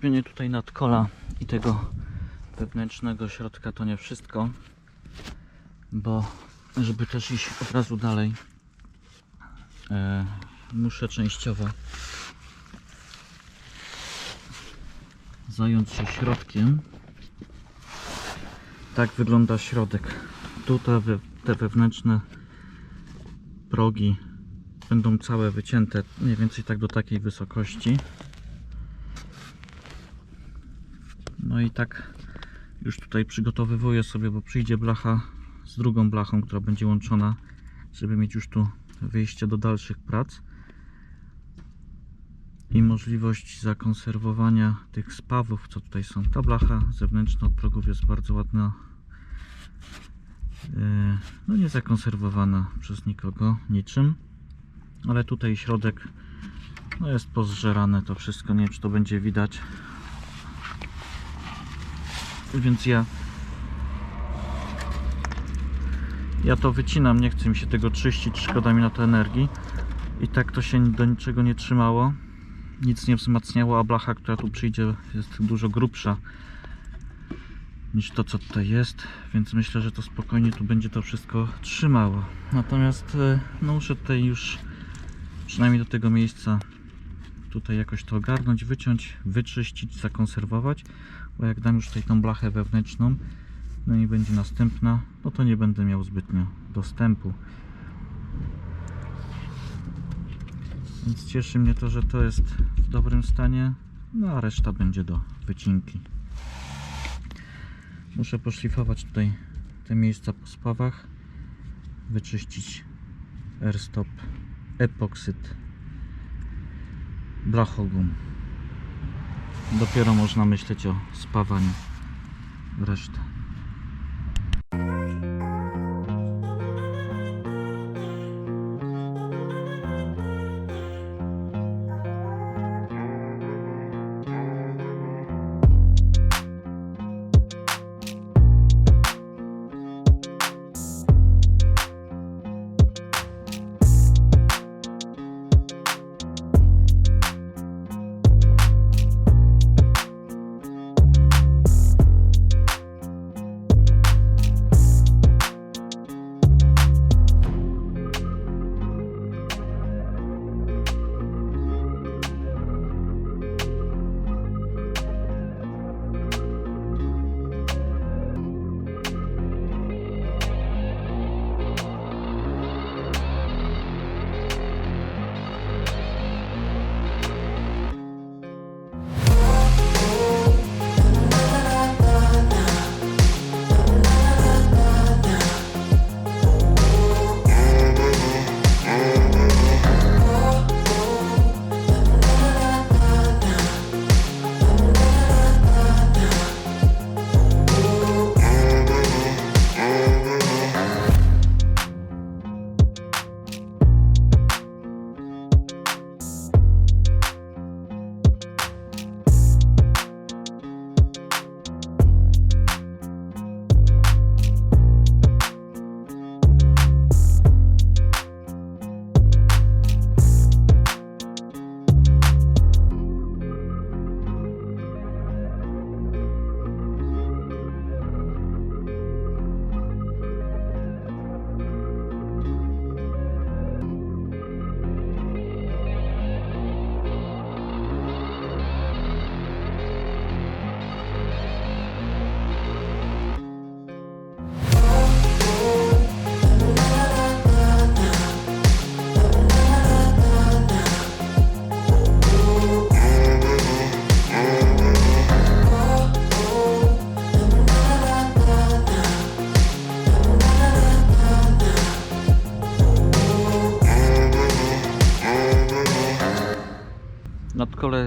Robienie tutaj nadkola i tego wewnętrznego środka to nie wszystko, bo żeby też iść od razu dalej, e, muszę częściowo zająć się środkiem. Tak wygląda środek. Tutaj te wewnętrzne progi będą całe wycięte mniej więcej tak do takiej wysokości. No i tak już tutaj przygotowywuję sobie, bo przyjdzie blacha z drugą blachą, która będzie łączona, żeby mieć już tu wyjście do dalszych prac i możliwość zakonserwowania tych spawów, co tutaj są. Ta blacha zewnętrzna od progów jest bardzo ładna. Yy, No nie zakonserwowana przez nikogo niczym, ale tutaj środek no jest pozżerane to wszystko, nie wiem czy to będzie widać. Więc ja ja to wycinam, nie chcę mi się tego czyścić, szkoda mi na to energii. I tak to się do niczego nie trzymało nic nie wzmacniało, a blacha, która tu przyjdzie jest dużo grubsza niż to co tutaj jest, więc myślę, że to spokojnie tu będzie to wszystko trzymało. Natomiast e, no muszę tutaj już przynajmniej do tego miejsca tutaj jakoś to ogarnąć, wyciąć, wyczyścić, zakonserwować, bo jak dam już tutaj tą blachę wewnętrzną, no i będzie następna, no to nie będę miał zbytnio dostępu. Więc cieszy mnie to, że to jest w dobrym stanie, no a reszta będzie do wycinki. Muszę poszlifować tutaj te miejsca po spawach, wyczyścić airstop, epoksyd, blachogum. Dopiero można myśleć o spawaniu reszty.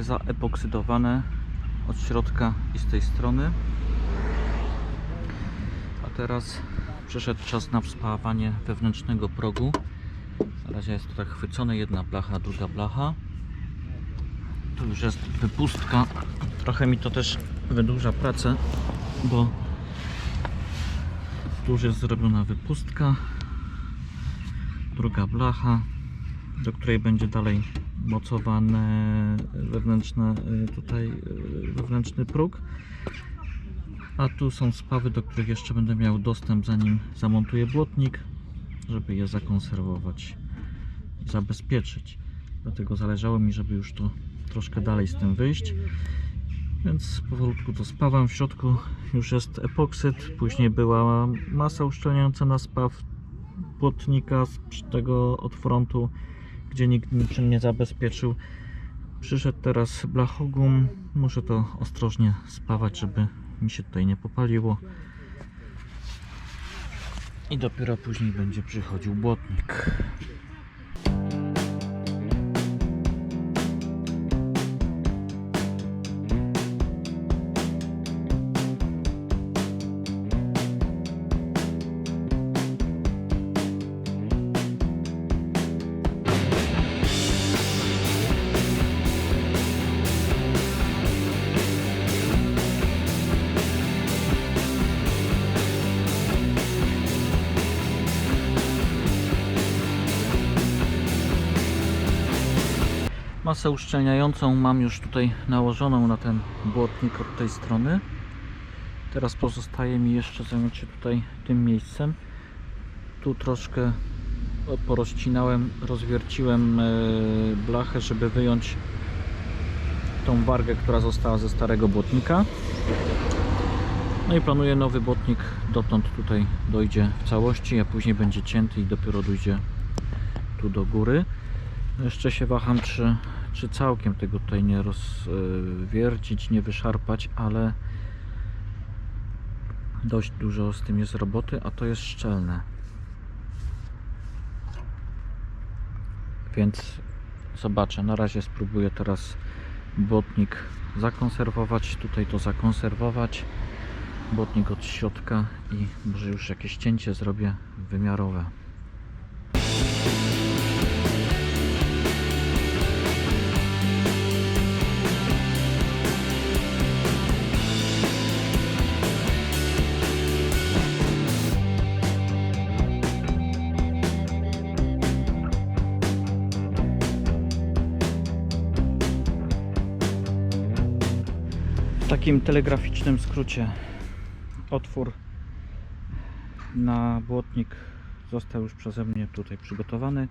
Zaepoksydowane od środka i z tej strony. A teraz przyszedł czas na wspawanie wewnętrznego progu. Na razie jest to tak chwycone, jedna blacha, druga blacha. Tu już jest wypustka. Trochę mi to też wydłuża pracę, bo tu już jest zrobiona wypustka. Druga blacha, do której będzie dalej mocowane wewnętrzne y, tutaj y, wewnętrzny próg. A tu są spawy, do których jeszcze będę miał dostęp zanim zamontuję błotnik, żeby je zakonserwować i zabezpieczyć. Dlatego zależało mi, żeby już to troszkę dalej z tym wyjść. Więc powolutku to spawam. W środku już jest epoksyd, później była masa uszczelniająca na spaw błotnika z tego od frontu, gdzie nikt niczym nie zabezpieczył. Przyszedł teraz blachogum. Muszę to ostrożnie spawać, żeby mi się tutaj nie popaliło. I dopiero później będzie przychodził błotnik. Masę uszczelniającą mam już tutaj nałożoną na ten błotnik od tej strony. Teraz pozostaje mi jeszcze zająć się tutaj tym miejscem. Tu troszkę porozcinałem, rozwierciłem e, blachę, żeby wyjąć tą wargę, która została ze starego błotnika. No i planuję nowy błotnik, dotąd tutaj dojdzie w całości, a później będzie cięty i dopiero dojdzie tu do góry. Jeszcze się waham, czy, czy całkiem tego tutaj nie rozwiercić, nie wyszarpać, ale dość dużo z tym jest roboty, a to jest szczelne. Więc zobaczę. Na razie spróbuję teraz błotnik zakonserwować, tutaj to zakonserwować. Błotnik od środka i może już jakieś cięcie zrobię wymiarowe. Takim telegraficznym skrócie otwór na błotnik został już przeze mnie tutaj przygotowany.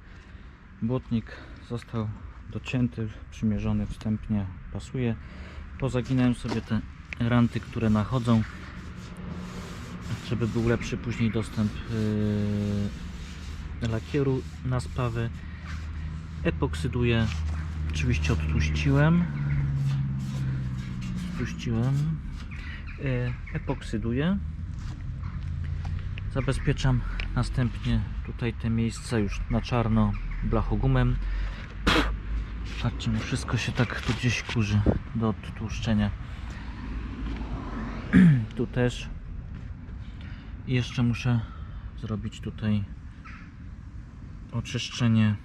Błotnik został docięty, przymierzony wstępnie, pasuje. Pozaginałem sobie te ranty, które nachodzą, żeby był lepszy później dostęp yy, lakieru na spawy. Epoksyduję, oczywiście odtłuściłem spuściłem E, epoksyduję. Zabezpieczam następnie tutaj te miejsca już na czarno blachogumem. Patrzcie, no wszystko się tak tu gdzieś kurzy do odtłuszczenia. Tu też. I jeszcze muszę zrobić tutaj oczyszczenie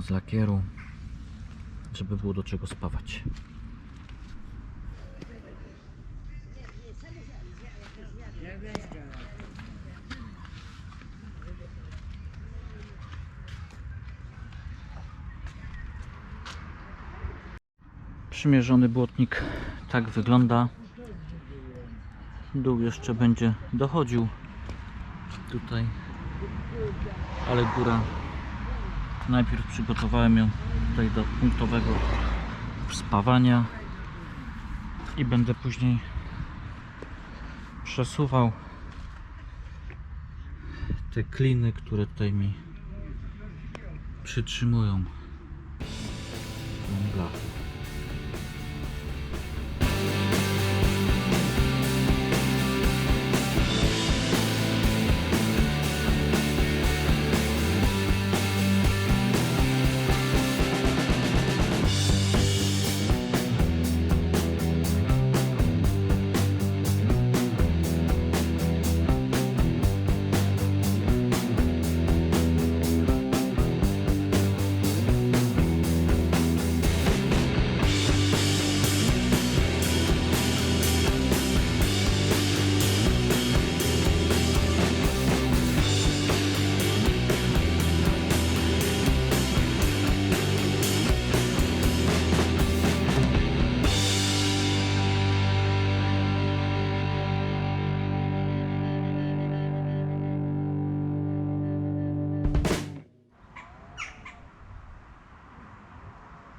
z lakieru żeby było do czego spawać Przymierzony błotnik tak wygląda. Dół jeszcze będzie dochodził tutaj, ale góra najpierw przygotowałem ją tutaj do punktowego spawania i będę później przesuwał te kliny, które tutaj mi przytrzymują tą blachę.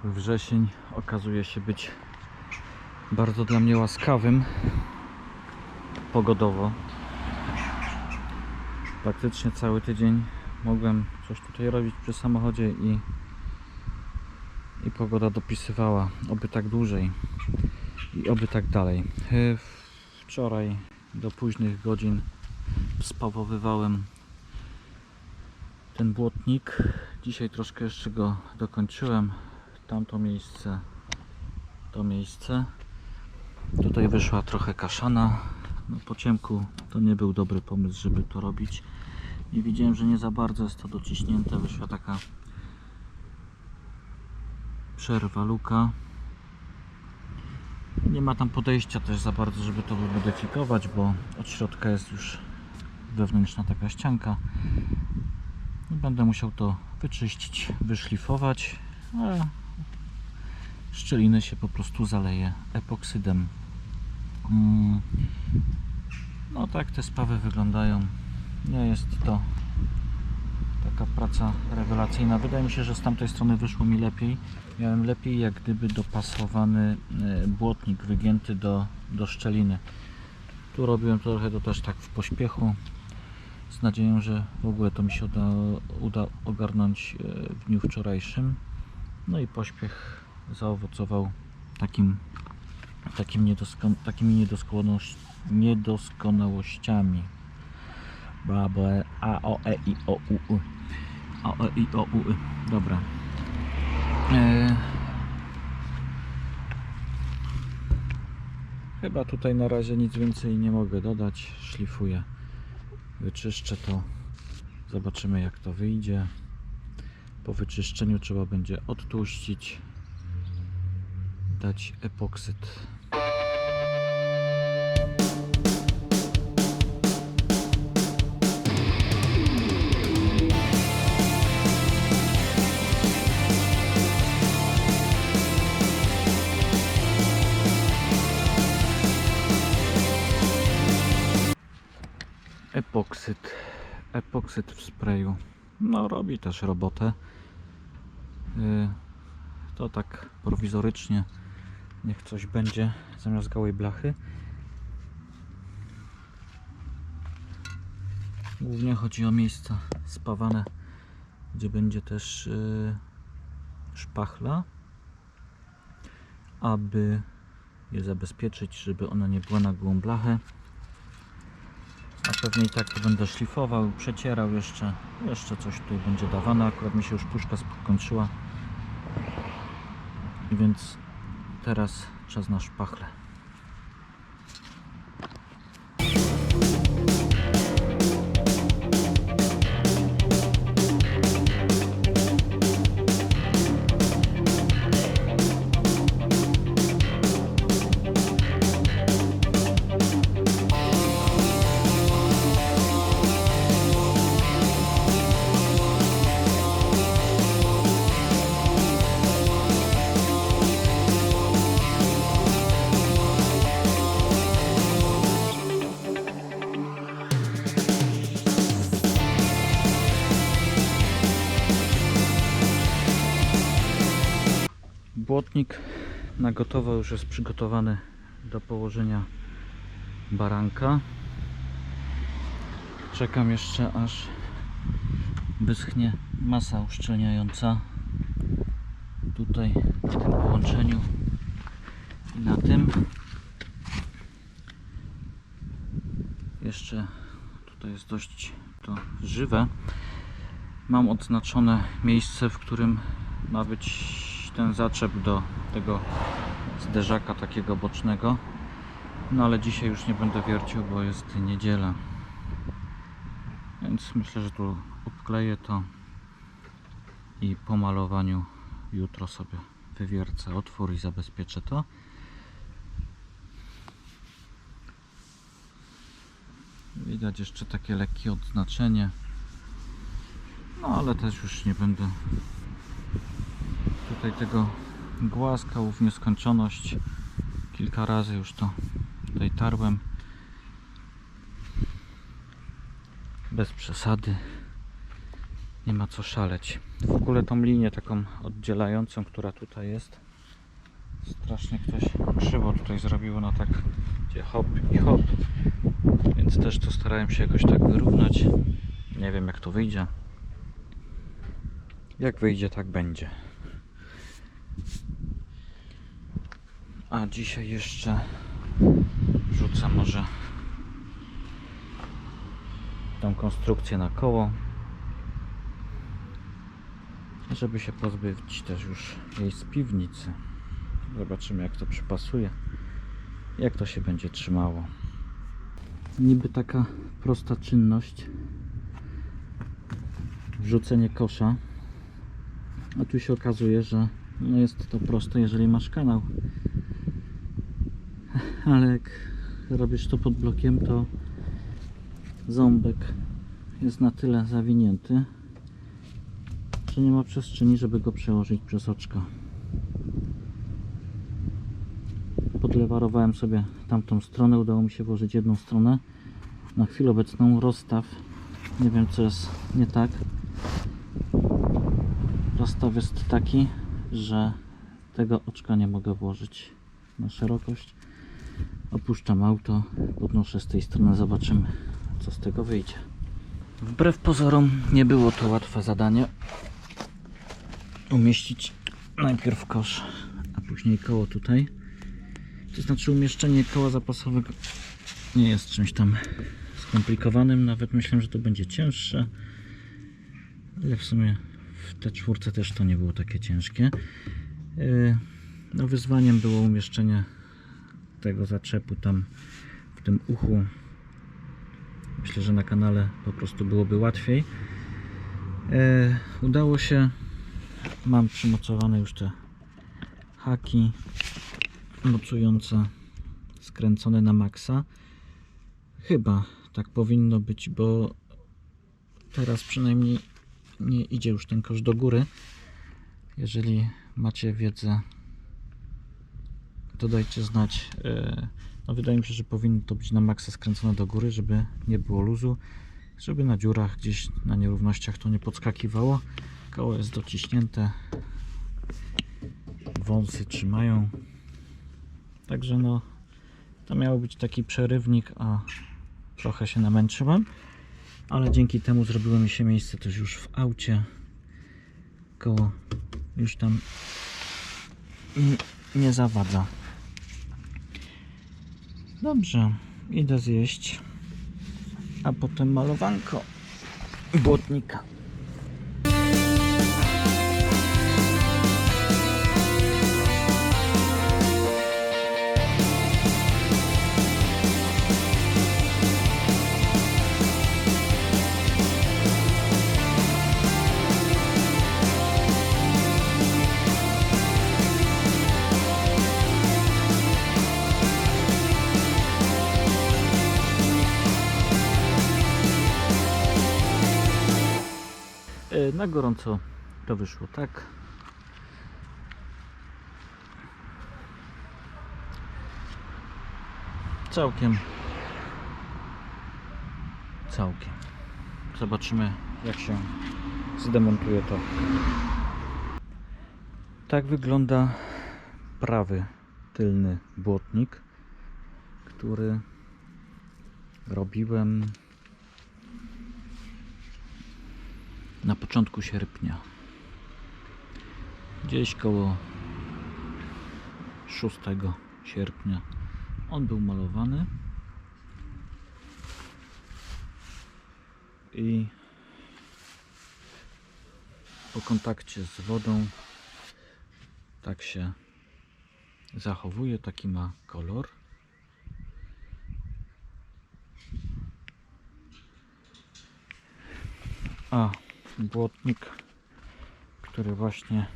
Wrzesień okazuje się być bardzo dla mnie łaskawym pogodowo. Praktycznie cały tydzień mogłem coś tutaj robić przy samochodzie i, i pogoda dopisywała. Oby tak dłużej i oby tak dalej. E, Wczoraj do późnych godzin spawowywałem ten błotnik. Dzisiaj troszkę jeszcze go dokończyłem. Tamto miejsce, to miejsce. Tutaj wyszła trochę kaszana. No, po ciemku to nie był dobry pomysł, żeby to robić. Nie widziałem, że nie za bardzo jest to dociśnięte. Wyszła taka przerwa, luka. Nie ma tam podejścia też za bardzo, żeby to wymodyfikować, bo od środka jest już wewnętrzna taka ścianka. I Będę musiał to wyczyścić, wyszlifować, a szczeliny się po prostu zaleje epoksydem. Mm. No tak te spawy wyglądają. Nie jest to taka praca rewelacyjna. Wydaje mi się, że z tamtej strony wyszło mi lepiej. Miałem lepiej jak gdyby dopasowany e, błotnik wygięty do, do szczeliny. Tu robiłem trochę to też tak w pośpiechu. Z nadzieją, że w ogóle to mi się uda, uda ogarnąć e, w dniu wczorajszym. No i pośpiech zaowocował takim, takim niedosko, takimi niedoskonałościami. Bla, A, O, E, I, O, U, U. A, O, E, I, O, U, Y. Dobra. E... Chyba tutaj na razie nic więcej nie mogę dodać. Szlifuję. Wyczyszczę to. Zobaczymy jak to wyjdzie. Po wyczyszczeniu trzeba będzie odtłuścić. Dać epoksyd. Epoksyd. Epoksyd w sprayu. No, robi też robotę. Yy, To tak prowizorycznie. Niech coś będzie zamiast gałej blachy. Głównie chodzi o miejsca spawane, gdzie będzie też yy, szpachla, aby je zabezpieczyć, żeby ona nie była na gołą blachę. A pewnie i tak to będę szlifował, przecierał jeszcze. Jeszcze coś tutaj będzie dawane. Akurat mi się już puszka skończyła. Więc teraz czas na szpachlę. Na gotowo już jest przygotowany do położenia baranka. Czekam jeszcze aż wyschnie masa uszczelniająca tutaj na tym połączeniu i na tym jeszcze tutaj jest dość to żywe mam odznaczone miejsce w którym ma być ten zaczep do tego zderzaka takiego bocznego no ale dzisiaj już nie będę wiercił bo jest niedziela więc myślę, że tu obkleję to i po malowaniu jutro sobie wywiercę otwór i zabezpieczę to. Widać jeszcze takie lekkie odznaczenie. No ale też już nie będę tutaj tego głaskał w nieskończoność. Kilka razy już to tutaj tarłem. Bez przesady. Nie ma co szaleć. W ogóle tą linię taką oddzielającą, która tutaj jest, strasznie ktoś krzywo tutaj zrobił, no tak gdzie hop i hop. Więc też to starałem się jakoś tak wyrównać. Nie wiem jak to wyjdzie. Jak wyjdzie, tak będzie. A dzisiaj jeszcze rzucę może tą konstrukcję na koło, żeby się pozbyć też już jej z piwnicy. Zobaczymy jak to przypasuje, jak to się będzie trzymało. Niby taka prosta czynność, wrzucenie kosza, a tu się okazuje, że no jest to proste, jeżeli masz kanał. Ale jak robisz to pod blokiem, to ząbek jest na tyle zawinięty, że nie ma przestrzeni, żeby go przełożyć przez oczka. Podlewarowałem sobie tamtą stronę, udało mi się włożyć jedną stronę. Na chwilę obecną rozstaw, nie wiem co jest nie tak. Rozstaw jest taki, że tego oczka nie mogę włożyć na szerokość. Opuszczam auto, podnoszę z tej strony, zobaczymy co z tego wyjdzie. Wbrew pozorom nie było to łatwe zadanie. Umieścić najpierw kosz, a później koło tutaj. To znaczy umieszczenie koła zapasowego nie jest czymś tam skomplikowanym. Nawet myślę, że to będzie cięższe. Ale w sumie w te czwórce też to nie było takie ciężkie. Yy, No wyzwaniem było umieszczenie tego zaczepu tam w tym uchu. Myślę, że na kanale po prostu byłoby łatwiej. E, udało się. Mam przymocowane już te haki mocujące skręcone na maksa. Chyba tak powinno być, bo teraz przynajmniej nie idzie już ten kosz do góry. Jeżeli macie wiedzę, to dajcie znać. E, No wydaje mi się, że powinno to być na maksa skręcone do góry, żeby nie było luzu, żeby na dziurach gdzieś na nierównościach to nie podskakiwało. Koło jest dociśnięte. Wąsy trzymają. Także no to miał być taki przerywnik, a trochę się namęczyłem. Ale dzięki temu zrobiło mi się miejsce też już w aucie. Koło już tam nie zawadza. Dobrze, idę zjeść, a potem malowanko błotnika. Na gorąco to wyszło tak. Całkiem. Całkiem. Zobaczymy jak się zdemontuje to. Tak wygląda prawy tylny błotnik, który robiłem na początku sierpnia. Gdzieś koło 6 sierpnia on był malowany i po kontakcie z wodą tak się zachowuje, taki ma kolor. A błotnik, który właśnie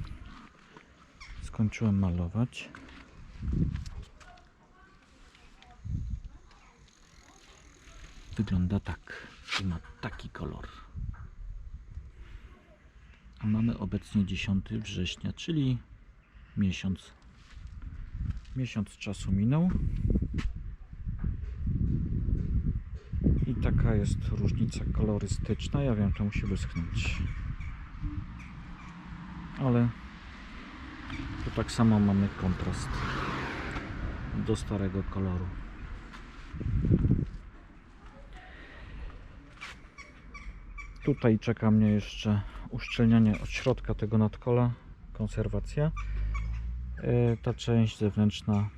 skończyłem malować. Wygląda tak i ma taki kolor. A mamy obecnie 10 września, czyli miesiąc. Miesiąc czasu minął. Taka jest różnica kolorystyczna. Ja wiem, to musi wyschnąć. ale tu tak samo mamy kontrast do starego koloru. Tutaj czeka mnie jeszcze uszczelnianie od środka tego nadkola, konserwacja. E, Ta część zewnętrzna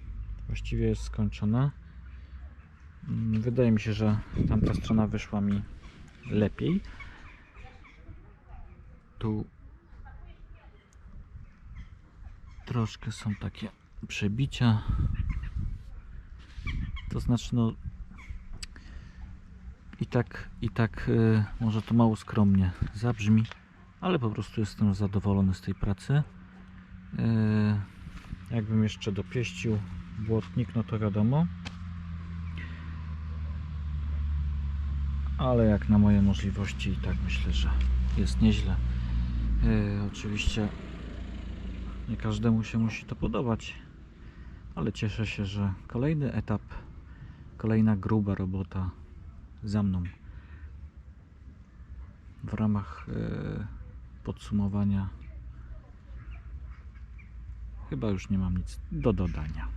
właściwie jest skończona. Mm, Wydaje mi się, że tamta strona wyszła mi lepiej. Tu troszkę są takie przebicia. To znaczy, no i tak, i tak y, może to mało skromnie zabrzmi, ale po prostu jestem zadowolony z tej pracy. Y, jakbym jeszcze dopieścił błotnik, no to wiadomo. Ale jak na moje możliwości, i tak myślę, że jest nieźle. Y, oczywiście nie każdemu się musi to podobać, ale cieszę się, że kolejny etap, kolejna gruba robota za mną. W ramach e, podsumowania chyba już nie mam nic do dodania.